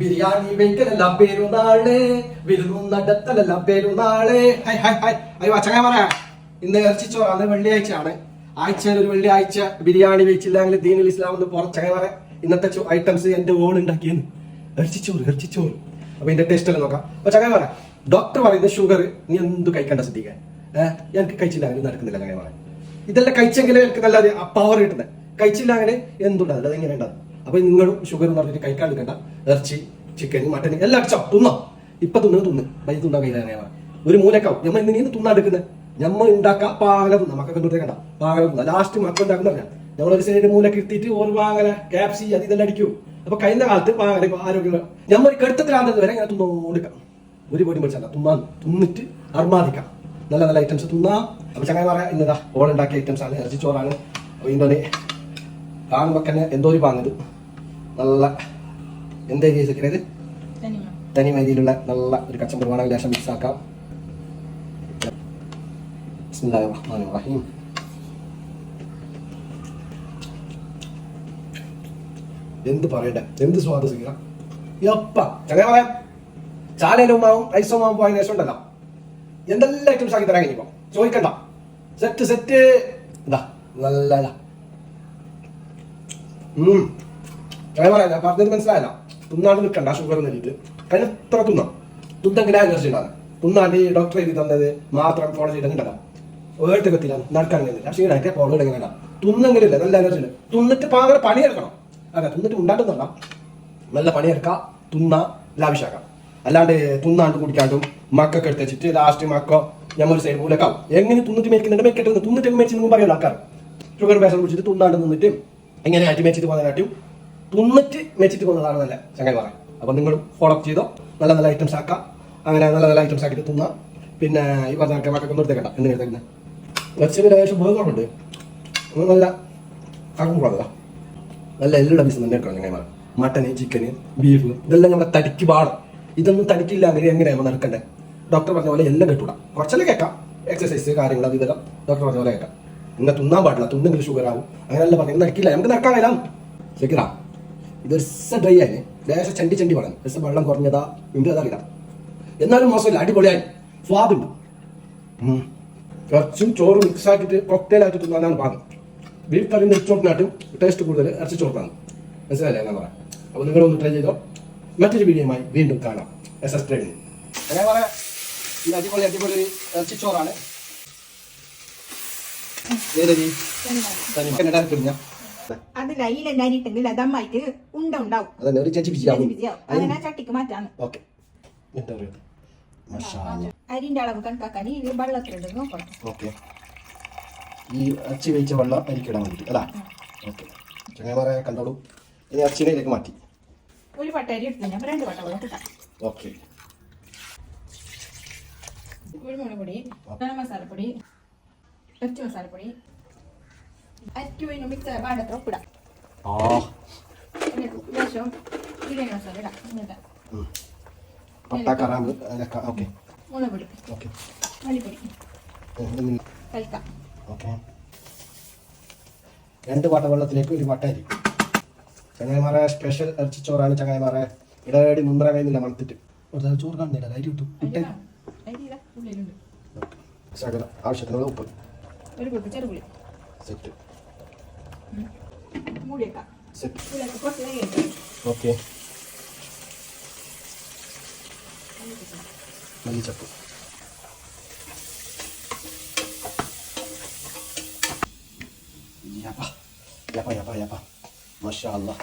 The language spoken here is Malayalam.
ബിരിയാണി വെക്കലല്ല പെരുന്നാൾ വിരുന്നു നടത്തലല്ല പെരുന്നാൾ. അയ്യോ അച്ഛനെ പറയാ. ഇന്ന് ഇറച്ചിച്ചോറാണ് വെള്ളിയാഴ്ചയാണ്. ആഴ്ചയിൽ ഒരു വെള്ളിയാഴ്ച ബിരിയാണി വെച്ചില്ലെങ്കിൽ ദീനുൽ ഇസ്ലാം എന്ന് പുറച്ചങ്ങനെ പറയാം. ഇന്നത്തെ ഐറ്റംസ് എന്റെ ഓൺ ഉണ്ടാക്കിയെന്ന്. ഇറച്ചിച്ചോറ് ഇറച്ചിച്ചോറ് അപ്പൊ ഇതിന്റെ ടേസ്റ്റ് എല്ലാം നോക്കാം. അപ്പൊ ചങ്ങായി പറയാം. ഡോക്ടർ പറയുന്നത് ഷുഗർ നീ എന്ത് കഴിക്കണ്ട ശ്രദ്ധിക്കാൻ ഏഹ് എനിക്ക് കഴിച്ചില്ല അങ്ങനെ നടക്കുന്നില്ല ചങ്ങായി പറയാം. ഇതെല്ലാം കഴിച്ചെങ്കിലേ എനിക്ക് നല്ല പവർ കിട്ടുന്നത് കഴിച്ചില്ല അങ്ങനെ എന്തുണ്ടാവില്ല അതെങ്ങനെ ഉണ്ടാകും അപ്പൊ നിങ്ങളും ഷുഗർ എന്ന് പറഞ്ഞിട്ട് കഴിക്കാൻ നിൽക്കണ്ട. ഇറച്ചി ചിക്കൻ മട്ടൻ എല്ലാം അടിച്ചോ തിന്നോ. ഇപ്പൊ തിന്നു. തിന്ന് വൈ തിന്നാൻ കഴിയില്ല ഒരു മൂലക്കാവും. നമ്മൾ ഇന്ന് തിന്നാൻ എടുക്കുന്നത്? നമ്മൾ ഉണ്ടാക്കാം പാകല തിന്നാം. മക്കൾക്ക് നിർത്തി കണ്ട പാകല തിന്നാം. ലാസ്റ്റ് മക്കൾ ഉണ്ടാക്കുന്ന പറഞ്ഞാൽ നമ്മൾ ഒരു സൈഡ് മൂലക്ക് ഇട്ടിട്ട് ഒരു പാകല ക്യാപ്സി അത് ഇതെല്ലാം അടിക്കും. അപ്പൊ കഴിഞ്ഞ കാലത്ത് പാകല ആരോഗ്യം നമ്മൾ കെടുത്തത്തിലാകുന്നത് വരെ ഇങ്ങനെ തിന്നോണ്ടിക്കാം ഒരു പൊടി മേടിച്ചല്ല തിന്നാൻ തിന്നിട്ട് അർമാദിക്കാം. നല്ല നല്ല ഐറ്റംസ് തിന്നാം. അപ്പൊ ചങ്ങനെ പറയാം ഇന്നതാ ഓൾ ഉണ്ടാക്കിയ ഐറ്റംസ് ആണ്. ഇറച്ചി ചോറാണ് അപ്പൊ ഇതിന്റെ കാണുമ്പോ തന്നെ എന്തോ ഒരു പാങ്ങത് നല്ല എന്താ ചെയ്തത് തനി രീതിയിലുള്ള നല്ല ഒരു കച്ചമ്പറുവാണ് ലേശം മിക്സ് ആക്കാം. ബിസ്മില്ലാഹിർ റഹ്മാനിർ റഹീം. എന്ത് പറയട്ടെ? എന്ത് സ്വാദ് സിംഗ യപ്പ ചങ്ങനെ പറയാം ചാലയിലും മാവും ഐസും മാവും പോയതിനു ശേഷം ഉണ്ടല്ലോ. എന്തെല്ലാം ഐറ്റംസ് ആക്കി തരാൻ കഴിഞ്ഞപ്പോ ചോദിക്കണ്ട. സെറ്റ് സെറ്റ് ഇതാ നല്ല ഇതാ. ഉം. ചങ്ങനെ പറയാം ഞാൻ പറഞ്ഞത് മനസ്സിലായല്ല? തിന്നാണ്ട് നിൽക്കണ്ട ഷുഗർ നേരിട്ട് കാരണം എത്ര തിന്നാം തിന്നെങ്കിലേ അലർജി ഉണ്ടാകും തിന്നാണ്ട് ഈ ഡോക്ടർ എഴുതി തന്നത് മാത്രം ഫോളോ ചെയ്തിട്ടുണ്ടല്ലോ വേട്ട് കത്തില്ല നടക്കാൻ കഴിയുന്നില്ല ക്ഷീണായിട്ട് ഫോളോ ഇടങ്ങനല്ല തിന്നെങ്കിലില്ല നല്ല അലർജി ഉണ്ട് തിന്നിട്ട് പാകര പണിയെടുക്കണം. അതെ തിന്നിട്ട് ഉണ്ടാക്കുന്നില്ല നല്ല പണിയെടുക്കുക തിന്ന ലാവിശാക്കാം അല്ലാണ്ട് തിന്നാണ്ട് കുടിക്കാണ്ടും മക്കൊക്കെ എടുത്ത് വെച്ചിട്ട് ലാസ്റ്റ് മക്കോ ഞമ്മൊരു സൈഡ് മൂലക്കാവും എങ്ങനെ തിന്നിട്ട് മേടിക്കുന്നുണ്ട് മേക്കിട്ടുണ്ട് തിന്നിട്ട് മേടിച്ചു പറയുന്ന ആൾക്കാർ ഷുഗർ പേഷൻ കുടിച്ചിട്ട് തിന്നാണ്ട് നിന്നിട്ട് എങ്ങനെ ആറ്റി മേച്ചിട്ട് പോകുന്നതിനായിട്ടും തിന്നിട്ട് മേച്ചിട്ട് പോകുന്നതാണ് നല്ല ചങ്ങായി പറയാം അപ്പം നിങ്ങൾ ഫോളോ അപ്പ് ചെയ്തോ? നല്ല നല്ല ഐറ്റംസ് ആക്കാം. അങ്ങനെ നല്ല നല്ല ഐറ്റംസ് ആക്കിയിട്ട് തിന്നാം. പിന്നെ ഈ പറഞ്ഞ മക്കൊക്കെ നിർത്തേക്കണ്ട എന്തിനാ എടുത്തേക്കുന്നത് ഏകദേശം ലേശം ബേഗറുണ്ട് നല്ല കറങ്ങുള്ളതാ നല്ല എല്ലാ ബിസിനസ് തന്നെ എടുക്കണം ചങ്ങായിമാർ മട്ടന് ചിക്കന് ബീഫ് ഇതെല്ലാം നമ്മുടെ തടിക്ക് പാടും. ഇതൊന്നും തടിക്കില്ല അങ്ങനെ എങ്ങനെയാണ് നടക്കണ്ടേ? ഡോക്ടർ പറഞ്ഞ പോലെ എല്ലാം കേട്ടൂടാ. കുറച്ചെല്ലാം കേൾക്കാം എക്സസൈസ് കാര്യങ്ങൾ അത് ഇതെല്ലാം ഡോക്ടർ പറഞ്ഞ പോലെ കേൾക്കാം ഇങ്ങനെ തിന്നാൻ പാടില്ല തിന്നെങ്കിലും ഷുഗർ ആവും. അങ്ങനെയല്ല പറഞ്ഞു നടക്കില്ല നമുക്ക് നടക്കാൻ വരാം. ശരിക്കാ ഇത്. ഡ്രൈ ആയി ലേശം ചണ്ടി ചണ്ടി വേണം രസം വെള്ളം കുറഞ്ഞതാ. ഉണ്ട് അതറിയില്ല എന്നാലും മോശമില്ല അടിപൊളിയായി. സ്വാദുണ്ട്. ഇറച്ചും ചോറും മിക്സ് ആക്കിയിട്ട് കൊക്ടേലായിട്ട് തിന്നാനാണ് പാകം ബീഫ് കറി നെച്ചോട്ടിനാട്ടും ടേസ്റ്റ് കൂടുതൽ ഇറച്ചി ചോറിനാണ്. മനസ്സിലായില്ലേ ഞാൻ പറയാം? അപ്പോൾ നിങ്ങളൊന്ന് ട്രൈ ചെയ്തോ. മറ്റൊരു വീഡിയോയുമായി വീണ്ടും കാണാം. എസ് എസ് ട്രേഡിങ് ഞാൻ പറയാം ഇത് അടിപൊളി അടിപൊളി ഒരു ഇറച്ചി ചോറാണ് ഏതരി തനി ഡയറക്റ്റ് ഞാൻ അതിൽ അയിലെല്ലാം അരിയിട്ടെങ്കിൽ അത് ഉണ്ട ഉണ്ടാവും അതന്നെ ഒരു ചട്ടി ബിസിയാവും. അങ്ങനെ ചട്ടിക്ക് മാറ്റാണ് ഓക്കെ. എന്താ പറയുക? അരിന്റെ അളവ് കണക്കാക്കാൻ ഈ വെള്ളത്തിലിട്ട് നോക്കണം ഓക്കെ. ഈ അച്ചി വെച്ച വെള്ളം അരിക്കിടാൻ വേണ്ടിയിട്ട് അല്ല? ഓക്കെ. ചങ്ങന്മാരെ കണ്ടോളൂ. ഇനി ഇറച്ചിയിലേക്ക് മാറ്റി. ഒരു പട്ട അരി എടുത്തു ഞാൻ രണ്ട് പട്ട വെള്ളം കിട്ടാം ഓക്കെ. കുരുമുളക് പൊടി മസാല മസാലപ്പൊടി ഇറച്ചി മസാലപ്പൊടി മിക്സ് ഉപ്പിടാം ലേശം ബിരിയാണി മസാല ഇടാം. എന്നിട്ട് പട്ട കറാമ്പ് അതൊക്കെ ഓക്കെ. മുളക് പൊടി ഓക്കെ. മല്ലിപ്പൊടി. കഴിക്കാം ഓക്കെ. രണ്ട് വട്ടവെള്ളത്തിലേക്ക് ഒരു വട്ട അരി. ചങ്ങായിമാരെ സ്പെഷ്യൽ ഇറച്ചി ചോറാണ് ചങ്ങായിമാരെ. ഇടവേടി മുമ്പറ കഴിയുന്നില്ല മണത്തിട്ട്. ഒരു ചോറ് കാണുന്നില്ല അരി കിട്ടും ആവശ്യത്തിനുള്ള ഇടാം. बिल्कुल बिचार बोले सेट मुड़े का सेट मुड़े का कौन से ओके मल्ली चप्पू या बा या बा या बा या बा माशा अल्लाह